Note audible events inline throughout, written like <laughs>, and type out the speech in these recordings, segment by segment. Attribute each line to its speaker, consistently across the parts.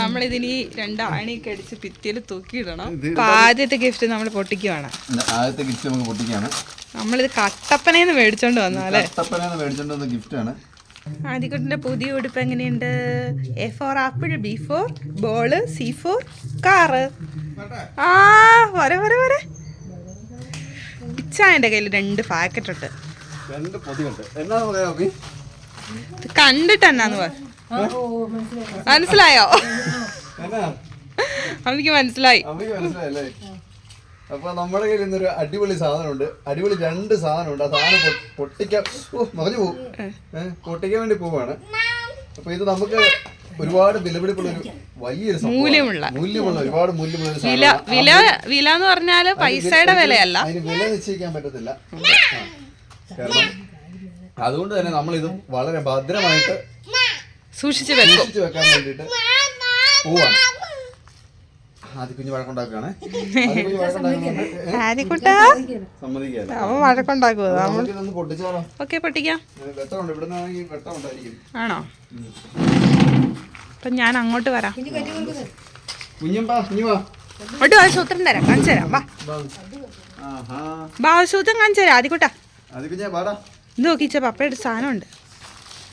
Speaker 1: നമ്മളിതിന് രണ്ട് ആണിയൊക്കെ അടിച്ച് ഭിത്തിയിൽ തൂക്കിയിടണം. അപ്പൊ ആദ്യത്തെ ഗിഫ്റ്റ് നമ്മൾ പൊട്ടിക്കുവാണ്.
Speaker 2: ആദ്യത്തെ ഗിഫ്റ്റ് നമുക്ക് പൊട്ടിക്കാണ്.
Speaker 1: നമ്മളിത് കട്ടപ്പനേന്ന് മേടിച്ചോണ്ട് വന്നാലേ
Speaker 2: കട്ടപ്പനയെന്ന് മേടിച്ചോണ്ട് വന്ന ഗിഫ്റ്റാണ്
Speaker 1: ആദ്യക്കുട്ടിന്റെ പുതിയ ഉടുപ്പ് എങ്ങനെയുണ്ട്? A for apple B for ball C for car ആ വരെ വരെ വരെ. ഇച്ചായന്റെ കയ്യിൽ രണ്ട് പാക്കറ്റ് ഉണ്ട്. കണ്ടിട്ട് എന്നാന്ന് പറ. മനസ്സിലായോ?
Speaker 2: അമ്മയ്ക്ക് മനസ്സിലായി. അപ്പൊ നമ്മുടെ കയ്യിൽ ഇന്നൊരു അടിപൊളി സാധനമുണ്ട്. അടിപൊളി രണ്ട് സാധനമുണ്ട്. ആ സാധനം പൊട്ടിക്കാൻ മറിഞ്ഞു പോകും പൊട്ടിക്കാൻ വേണ്ടി പോവാണ് അപ്പൊ ഇത് നമുക്ക് ഒരുപാട് വിലപിടിപ്പുള്ള ഒരു വലിയൊരു.
Speaker 1: മൂല്യമുള്ള.
Speaker 2: മൂല്യമുള്ള ഒരുപാട് മൂല്യമുള്ള ഒരു
Speaker 1: വില വില വില എന്ന് പറഞ്ഞാൽ പൈസയുടെ വിലയല്ല.
Speaker 2: അതിന് വില നിശ്ചയിക്കാൻ പറ്റത്തില്ല. കാരണം അതുകൊണ്ട് തന്നെ നമ്മൾ ഇത് വളരെ ഭദ്രമായിട്ട്
Speaker 1: സൂക്ഷിച്ചു വെക്കും.
Speaker 2: സൂക്ഷിച്ചു വെക്കാൻ വേണ്ടിയിട്ട്. പോവാണ് ആദ്യ കുഞ്ഞ് വഴക്കുണ്ടാക്കുകയാണ്?
Speaker 1: ആര്യക്കുട്ടാ അവൻ വഴക്കുണ്ടാക്കുവോ?
Speaker 2: നമുക്കിതൊന്ന് പൊട്ടിച്ചാലോ?
Speaker 1: ഓക്കെ പൊട്ടിക്കാം.
Speaker 2: വെട്ടമുണ്ട്. ഇവിടെ നിന്നാണെങ്കിൽ
Speaker 1: ആണോ? അപ്പൊ ഞാൻ അങ്ങോട്ട് വരാം.
Speaker 2: കുഞ്ഞു വാ.
Speaker 1: ഒട്ട് ആവശ്യത്രം തരാം. കാണിച്ചു തരാം. വാ.
Speaker 2: ആഹാ.
Speaker 1: വാ ആവശ്യത്രം കാണിച്ചു തരാം. ആദ്യക്കൂട്ടാ
Speaker 2: ആദ്യ കുഞ്ഞെ പാടാ
Speaker 1: ഇത് നോക്കിച്ച പപ്പയുടെ സാധനമുണ്ട്.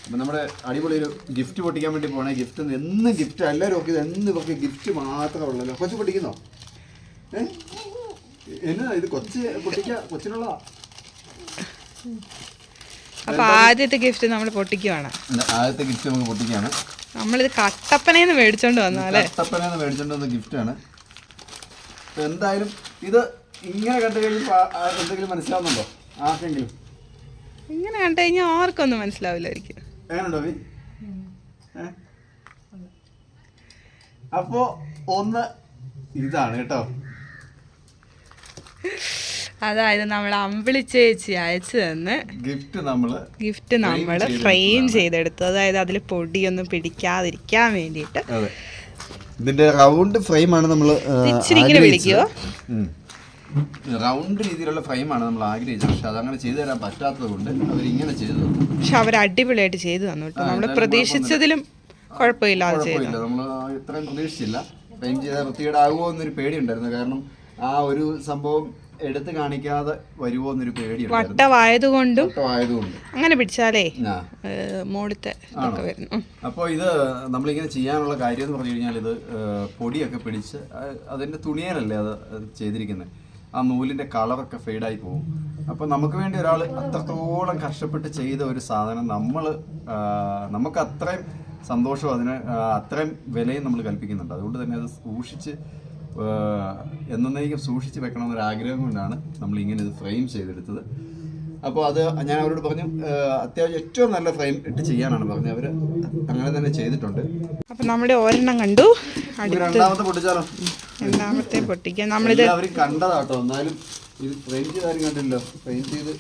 Speaker 2: അപ്പൊ നമ്മുടെ അടിപൊളി ഒരു ഗിഫ്റ്റ് പൊട്ടിക്കാൻ വേണ്ടി പോണേ. ഗിഫ്റ്റ് എന്ന് ഗിഫ്റ്റ് എല്ലാവരും ഒക്കെ ഇത് എന്ന് ഇവർക്ക് ഗിഫ്റ്റ് മാത്രമേ ഉള്ളല്ലോ. കൊച്ചു പൊട്ടിക്കുന്നോ? ഏ? എന്നാ ഇത് കൊച്ച് പൊട്ടിക്ക കൊച്ചിനുള്ള?
Speaker 1: അപ്പൊ ആദ്യത്തെ ഗിഫ്റ്റ് നമ്മൾ പൊട്ടിക്കുവാണ്.
Speaker 2: ആദ്യത്തെ ഗിഫ്റ്റ് നമുക്ക് പൊട്ടിക്കാണ്.
Speaker 1: നമ്മളിത് കട്ടപ്പനേന്ന് മേടിച്ചോണ്ട് വന്നാലേ
Speaker 2: നിന്ന് മേടിച്ചോണ്ട് വന്ന ഗിഫ്റ്റാണ് ആണ്. എന്തായാലും ഇത് ഇങ്ങനെ കണ്ടു കഴിഞ്ഞാൽ എന്തെങ്കിലും മനസ്സിലാവുന്നുണ്ടോ? ആർക്കെങ്കിലും?
Speaker 1: ഇങ്ങനെ കണ്ടു കഴിഞ്ഞാൽ ആർക്കൊന്നും മനസ്സിലാവില്ലായിരിക്കും.
Speaker 2: എങ്ങനെയുണ്ടോ നീ അപ്പോ ഒന്ന് ഇതാണ് കേട്ടോ.
Speaker 1: അതായത് നമ്മൾ അമ്പിളി ചേച്ചി അയച്ചു തന്ന്
Speaker 2: ഗിഫ്റ്റ് നമ്മൾ
Speaker 1: ഗിഫ്റ്റ് നമ്മൾ ഫ്രെയിം ചെയ്തെടുത്തു. അതായത് അതിൽ പൊടിയൊന്നും പിടിക്കാതിരിക്കാൻ വേണ്ടിയിട്ട്
Speaker 2: ഇതിന്റെ റൗണ്ട് ഫ്രെയിം ആണ് നമ്മൾ
Speaker 1: ഇച്ചിരി ഇങ്ങനെ
Speaker 2: റൗണ്ട് രീതിയിലുള്ള ഫ്രെയിമാണ് നമ്മൾ ആഗ്രഹിച്ചത്. പക്ഷെ അതങ്ങനെ ചെയ്തു തരാൻ പറ്റാത്തത് കൊണ്ട് അവരിങ്ങനെ ചെയ്തു.
Speaker 1: പക്ഷെ അവർ അടിപൊളിയായിട്ട് ചെയ്തു തന്നു കേട്ടോ. നമ്മൾ പ്രതീക്ഷിച്ചതിലും കുഴപ്പമില്ലാതെ ചെയ്തു.
Speaker 2: നമ്മൾ ഇത്രയും പ്രതീക്ഷിച്ചില്ല. ഫ്രെയിം ചെയ്താൽ വൃത്തികേടാകുമോ എന്നൊരു പേടിയുണ്ടായിരുന്നു. കാരണം ആ ഒരു സംഭവം എടുത്തു കാണിക്കാതെ വരുമോ എന്നൊരു പേടിയുണ്ടായിരുന്നു.
Speaker 1: വട്ടമായതുകൊണ്ടും അങ്ങനെ പിടിച്ചാലേ മോളത്തെ വരുന്നു.
Speaker 2: അപ്പോൾ ഇത് നമ്മളിങ്ങനെ ചെയ്യാനുള്ള കാര്യം എന്ന് പറഞ്ഞു കഴിഞ്ഞാൽ ഇത് പൊടിയൊക്കെ പിടിച്ച് അതിന്റെ തുണിയാലല്ലേ അത് ചെയ്തിരിക്കുന്നത്? ആ നൂലിന്റെ കളറൊക്കെ ഫെയ്ഡായി പോകും. അപ്പോൾ നമുക്ക് വേണ്ടി ഒരാൾ അത്രത്തോളം കഷ്ടപ്പെട്ട് ചെയ്ത ഒരു സാധനം നമ്മൾ നമുക്ക് അത്രയും സന്തോഷവും അതിന് അത്രയും വിലയും നമ്മൾ കൽപ്പിക്കുന്നുണ്ട്. അതുകൊണ്ട് തന്നെ അത് സൂക്ഷിച്ച് എന്നേക്കും സൂക്ഷിച്ച് വെക്കണമെന്നൊരു ആഗ്രഹം കൊണ്ടാണ് നമ്മൾ ഇങ്ങനെ ഇത് ഫ്രെയിം ചെയ്തെടുത്തത്. അപ്പോൾ അത് ഞാൻ അവരോട് പറഞ്ഞു അത്യാവശ്യം ഏറ്റവും നല്ല ഫ്രെയിം ഇട്ട് ചെയ്യാനാണ് പറഞ്ഞത്. അവർ അങ്ങനെ തന്നെ ചെയ്തിട്ടുണ്ട്.
Speaker 1: അപ്പൊ നമ്മുടെ ഒരെണ്ണം കണ്ടു.
Speaker 2: രണ്ടാമത്തെ പൊട്ടിച്ചാലോ?
Speaker 1: രണ്ടാമത്തെ പൊട്ടിക്കാൻ നമ്മളിത്
Speaker 2: അവർ കണ്ടതാട്ടോ. എന്നാലും ഇത് ഫ്രഞ്ച് കാര്യം കണ്ടില്ലോ ഫ്രഞ്ച് ചെയ്ത്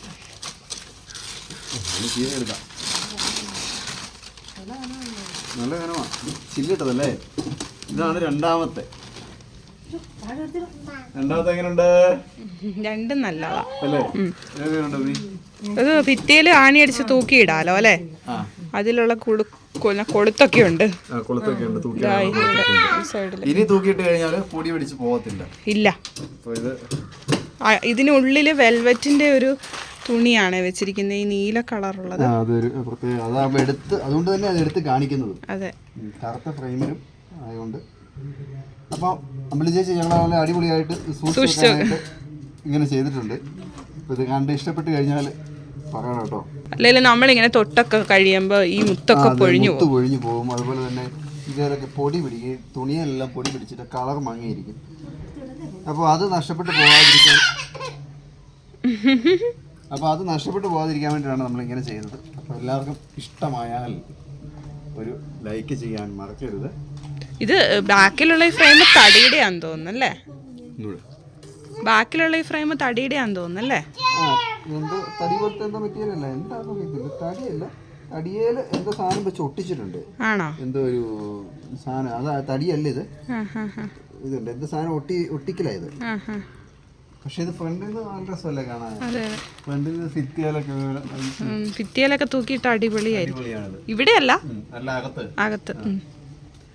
Speaker 2: ചെയ്തെടുക്കാം നല്ല കനമാ. ചില്ലിട്ടതല്ലേ ഇതാണ് രണ്ടാമത്തെ. രണ്ടാമത്തെ എങ്ങനെയുണ്ട്
Speaker 1: രണ്ടും നല്ലതാ.
Speaker 2: അല്ലേ?
Speaker 1: ഇത് ഭിത്തിയിൽ ആണിയടിച്ച് തൂക്കിയിടാലോ അല്ലേ? അതിലുള്ള കുളു കൊളുത്തൊക്കെ ഉണ്ട്
Speaker 2: ആ, കൊളുത്തൊക്കെ ഉണ്ട്. ഇനി തൂക്കിയിട്ട് കഴിഞ്ഞാൽ പൊടി പിടിച്ച് പോകത്തില്ല.
Speaker 1: ഇല്ല.
Speaker 2: അപ്പോൾ ഇത്
Speaker 1: ആ, ഇതിനുള്ളിൽ വെൽവെറ്റിന്റെ ഒരു തുണിയാണ് വെച്ചിരിക്കുന്നത്. ഈ നീല കളറുള്ളത്.
Speaker 2: അതാകുമ്പോൾ എടുത്ത് അതുകൊണ്ട് തന്നെ അത് എടുത്ത് കാണിക്കുന്നത്.
Speaker 1: അതെ.
Speaker 2: കറുത്ത ഫ്രെയിമിലും ആയതുകൊണ്ട്. അപ്പോൾ അമ്പലി ചേച്ചി ഞങ്ങളെ അടിപൊളിയായിട്ട് സൂക്ഷിച്ച് ഇങ്ങനെ ചെയ്തിട്ടുണ്ട്. ഇത് കണ്ട് ഇഷ്ടപ്പെട്ട് കഴിഞ്ഞാൽ പറയണം കേട്ടോ
Speaker 1: അല്ലെങ്കിൽ നമ്മളിങ്ങനെ തൊട്ടൊക്കെ കഴിയുമ്പോൾ ഈ മുത്തൊക്കെ പൊഴിഞ്ഞു
Speaker 2: മുത്ത് പൊഴിഞ്ഞു പോകും. അതുപോലെ തന്നെ ഇതിലൊക്കെ പൊടി പിടിക്കും തുണിയെല്ലാം പൊടി പിടിച്ചിട്ട് കളർ മങ്ങിയിരിക്കും. അപ്പോൾ അത് നഷ്ടപ്പെട്ട് പോകാതിരിക്കാൻ അപ്പോൾ അത് നഷ്ടപ്പെട്ട് പോകാതിരിക്കാൻ വേണ്ടിയിട്ടാണ് നമ്മൾ ഇങ്ങനെ ചെയ്തത്. അപ്പോൾ എല്ലാവർക്കും ഇഷ്ടമായാൽ ഒരു ലൈക്ക് ചെയ്യാൻ മറക്കരുത്.
Speaker 1: ഇത് ബാക്കിലുള്ള ഈ ഫ്രെയിം തടിയുടെയാന്ന് തോന്നുന്നു അല്ലേ? ബാക്കിലുള്ള ഈ ഫ്രെയിം തടിയുടെയാന്ന്
Speaker 2: തോന്നുന്നല്ലേ എന്തോ തടി പോലത്തെ എന്തോ മെറ്റീരിയൽ അല്ല. എന്താണെന്ന് അറിയത്തില്ല. തടിയല്ല. തടിയേൽ എന്തോ സാധനം വെച്ച് ഒട്ടിച്ചിട്ടുണ്ട്
Speaker 1: ആണോ?
Speaker 2: എന്തോ ഒരു സാധനം. അത് തടിയല്ല ഇത്? ഇതുണ്ട്. എന്ത് സാധനം ഒട്ടി ഒട്ടിക്കലായത് പക്ഷെ ഇത് ഫ്രണ്ടിൽ നിന്ന് നല്ല രസമല്ലേ കാണാൻ? ഫ്രണ്ടിൽ നിന്ന് ഫിത്തിയാലൊക്കെ
Speaker 1: തൂക്കിയിട്ട് അടിപൊളിയായിരിക്കും. ഇവിടെയല്ല?
Speaker 2: നല്ല അകത്ത്.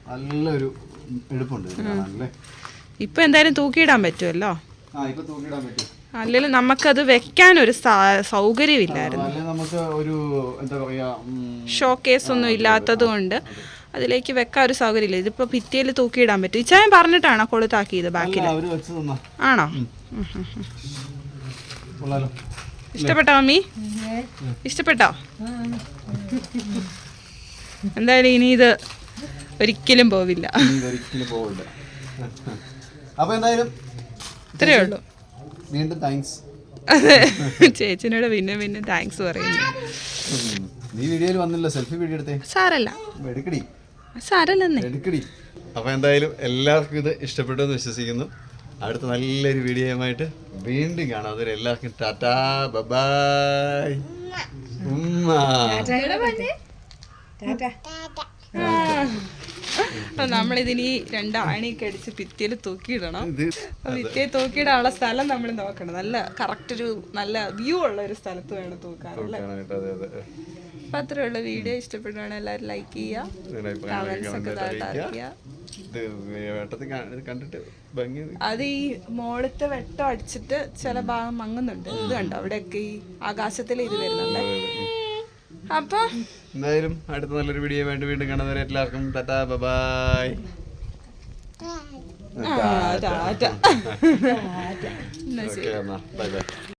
Speaker 2: നല്ലൊരു എടുപ്പുണ്ട്
Speaker 1: ഇപ്പൊ എന്തായാലും തൂക്കിയിടാൻ പറ്റുമല്ലോ അല്ലെങ്കിൽ നമുക്കത് വെക്കാൻ ഒരു സൗകര്യമില്ലായിരുന്നു.
Speaker 2: നമുക്ക് ഒരു എന്താ പറയാ
Speaker 1: ഷോക്കേസ് ഒന്നും ഇല്ലാത്തത് കൊണ്ട് അതിലേക്ക് വെക്കാൻ ഒരു സൗകര്യമില്ല. ഇതിപ്പോ ഭിത്തിയിൽ തൂക്കിയിടാൻ പറ്റും. ഇച്ചായൻ പറഞ്ഞിട്ടാണോ കൊളുത്താക്കിയത് ബാക്കിൽ
Speaker 2: തന്നാ
Speaker 1: ആണോ. ഇഷ്ടപ്പെട്ടോ മമ്മി ഇഷ്ടപ്പെട്ടോ? എന്തായാലും ഇനി ഇത് ഒരിക്കലും പോവില്ല.
Speaker 2: ഇനി ഇതൊരിക്കലും പോവില്ല. അപ്പൊ എന്തായാലും
Speaker 1: ഇത്രയേ ഉള്ളൂ.
Speaker 2: വീണ്ടും താങ്ക്സ്
Speaker 1: അതെ. ചേച്ചിനോട് പിന്നെ പിന്നെ താങ്ക്സ് പറയുന്നു.
Speaker 2: നീ വീഡിയോയിൽ വന്നില്ല സെൽഫി വീഡിയോ എടുത്തേ.
Speaker 1: സാരല്ല.
Speaker 2: എടുക്കടി.
Speaker 1: സാരല്ലെന്നേ.
Speaker 2: എടുക്കടി. അപ്പൊ എന്തായാലും എല്ലാവർക്കും ഇത് ഇഷ്ടപ്പെട്ടു എന്ന് വിശ്വസിക്കുന്നു. അടുത്ത നല്ലൊരു വീഡിയോയുമായിട്ട് വീണ്ടും കാണാം. അതുവരെ എല്ലാവർക്കും ടാറ്റാ ബബായ്. ഉമ്മ.
Speaker 1: അപ്പൊ നമ്മളിതിനി രണ്ട് ആണിയൊക്കെ അടിച്ച് ഭിത്തിയിൽ തൂക്കിയിടണം. ഭിത്തിയിൽ തൂക്കിയിടാനുള്ള സ്ഥലം നമ്മൾ നോക്കണം. നല്ല കറക്റ്റ് ഒരു നല്ല വ്യൂ ഉള്ള ഒരു സ്ഥലത്ത് വേണം തൂക്കാനല്ലേ
Speaker 2: അപ്പൊ അത്രേ അതെ
Speaker 1: അപ്പൊ വീഡിയോ. ഇഷ്ടപ്പെടുവാണെങ്കിൽ എല്ലാവരും ലൈക്ക് ചെയ്യുക. അത് ഈ മോളത്തെ വെട്ടം അടിച്ചിട്ട് ചില ഭാഗം മങ്ങുന്നുണ്ട്. ഇത് കണ്ടോ? അവിടെയൊക്കെ ഈ ആകാശത്തിൽ ഇത് വരുന്നുണ്ട്. അപ്പൊ?
Speaker 2: എന്തായാലും അടുത്ത നല്ലൊരു വീഡിയോ വേണ്ടി വീണ്ടും കാണുന്നവരെ എല്ലാവർക്കും ടാറ്റാ ബബായ്.
Speaker 1: ടാറ്റ.
Speaker 2: ഓക്കെ <laughs> എന്നാ. Bye bye.